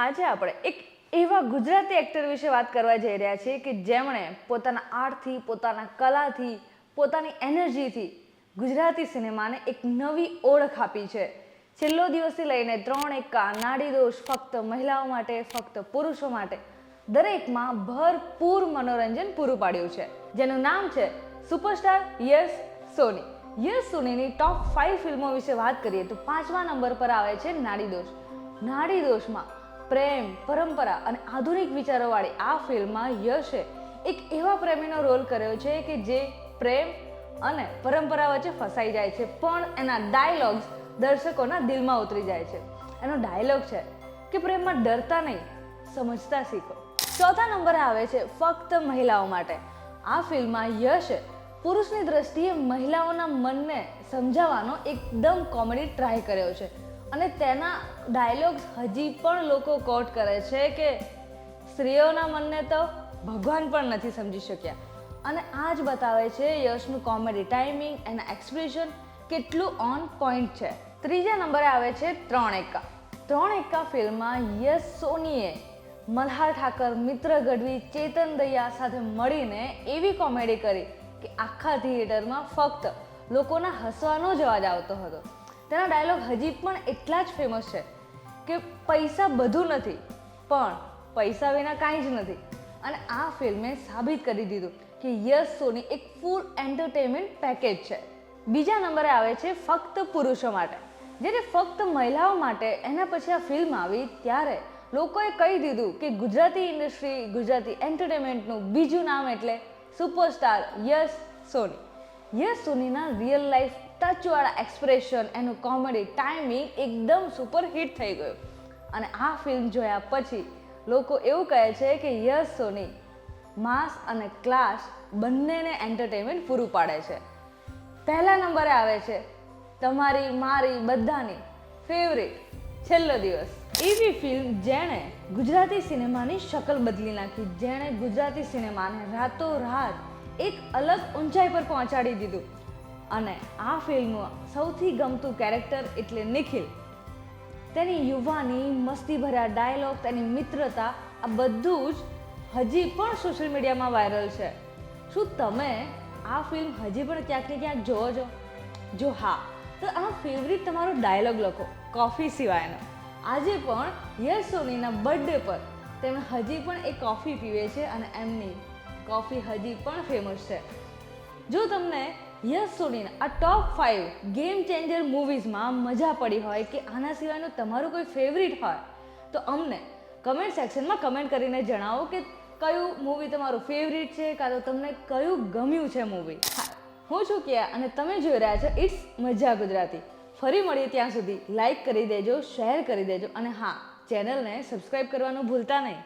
આજે આપણે એક એવા ગુજરાતી એક્ટર વિશે વાત કરવા જઈ રહ્યા છીએ કે જેમણે પોતાના આર્ટથી, પોતાના કલાથી, પોતાની એનર્જીથી ગુજરાતી સિનેમાને એક નવી ઓળખ આપી છે. છેલ્લો દિવસથી લઈને ત્રણ એકા, નાડી દોષ, ફક્ત મહિલાઓ માટે, ફક્ત પુરુષો માટે દરેકમાં ભરપૂર મનોરંજન પૂરું પાડ્યું છે. જેનું નામ છે સુપરસ્ટાર યસ સોની. યસ સોનીની ટોપ ફાઇવ ફિલ્મો વિશે વાત કરીએ તો પાંચમા નંબર પર આવે છે નાડી દોષ. નાડી દોષમાં પ્રેમ, પરંપરા અને આધુનિક વિચારોવાળી આ ફિલ્મમાં યશે એક એવા પ્રેમીનો રોલ કર્યો છે કે જે પ્રેમ અને પરંપરા વચ્ચે ફસાઈ જાય છે, પણ એના ડાયલોગ્સ દર્શકોના દિલમાં ઉતરી જાય છે. એનો ડાયલોગ છે કે પ્રેમમાં ડરતા નહીં, સમજતા શીખો. ચોથા નંબરે આવે છે ફક્ત મહિલાઓ માટે. આ ફિલ્મમાં યશે પુરુષની દ્રષ્ટિએ મહિલાઓના મનને સમજાવવાનો એકદમ કોમેડી ટ્રાય કર્યો છે. અને તેના ડાયલોગ્સ હજી પણ લોકો કોટ કરે છે કે સ્ત્રીઓના મનને તો ભગવાન પણ નથી સમજી શક્યા. અને આ જ બતાવે છે યશનું કોમેડી ટાઈમિંગ એના એક્સપ્રેશન કેટલું ઓન પોઈન્ટ છે. ત્રીજા નંબરે આવે છે ત્રણ એકા ત્રણ એકા ફિલ્મમાં યશ સોનીએ મલ્હાર ઠાકર, મિત્ર ગઢવી, ચેતન દયા સાથે મળીને એવી કોમેડી કરી કે આખા થિયેટરમાં ફક્ત લોકોના હસવાનો જ અવાજ આવતો હતો. તેના ડાયલોગ હજી પણ એટલા જ ફેમસ છે કે પૈસા બધું નથી, પણ પૈસા વિના કાંઈ જ નથી. અને આ ફિલ્મે સાબિત કરી દીધું કે યસ, સોની એક ફૂલ એન્ટરટેનમેન્ટ પેકેજ છે. બીજા નંબરે આવે છે ફક્ત પુરુષો માટે. જ્યારે ફક્ત મહિલાઓ માટે એના પછી આ ફિલ્મ આવી ત્યારે લોકોએ કહી દીધું કે ગુજરાતી ઇન્ડસ્ટ્રી ગુજરાતી એન્ટરટેનમેન્ટનું બીજું નામ એટલે સુપરસ્ટાર યસ, સોની. યસ, સોનીના રિયલ લાઈફ ટચવાળા એક્સપ્રેશન એનું કોમેડી ટાઈમિંગ એકદમ સુપર હિટ થઈ ગયું. અને આ ફિલ્મ જોયા પછી લોકો એવું કહે છે કે યશ સોની, માસ અને ક્લાસ બંનેને એન્ટરટેનમેન્ટ પૂરું પાડે છે. પહેલા નંબરે આવે છે, તમારી, મારી બધાની ફેવરેટ છેલ્લો દિવસ. એવી ફિલ્મ જેણે ગુજરાતી સિનેમાની શકલ બદલી નાખી. જેણે ગુજરાતી સિનેમાને રાતોરાત એક અલગ ઊંચાઈ પર પહોંચાડી દીધું. અને આ ફિલ્મમાં સૌથી ગમતું કેરેક્ટર એટલે નિખિલ. તેની યુવાની, મસ્તીભર્યા ડાયલોગ તેની મિત્રતા, આ બધું જ હજી પણ સોશિયલ મીડિયામાં વાયરલ છે. શું તમે આ ફિલ્મ હજી પણ ક્યાંક ને ક્યાંક જોવો છો? જો હા, તો આ ફેવરિટ તમારો ડાયલોગ લખો કોફી સિવાયનો. આજે પણ યશ સોનીના બર્થડે પર તેમણે હજી પણ એ કોફી પીવે છે અને એમની કોફી હજી પણ ફેમસ છે. જો તમને યશ સોનીના આ ટોપ ફાઇવ ગેમ ચેન્જર મૂવીઝમાં મજા પડી હોય કે આના સિવાયનું તમારું કોઈ ફેવરિટ હોય, તો અમને કમેન્ટ સેક્શનમાં કમેન્ટ કરીને જણાવો કે કયું મૂવી તમારું ફેવરિટ છે, કાં તો તમને કયું ગમ્યું છે મૂવી હું છું કિયા અને તમે જોઈ રહ્યા છો ઇટ્સ મજા ગુજરાતી. ફરી મળીએ ત્યાં સુધી. લાઈક કરી દેજો શેર કરી દેજો અને હા ચેનલને સબસ્ક્રાઈબ કરવાનું ભૂલતા નહીં.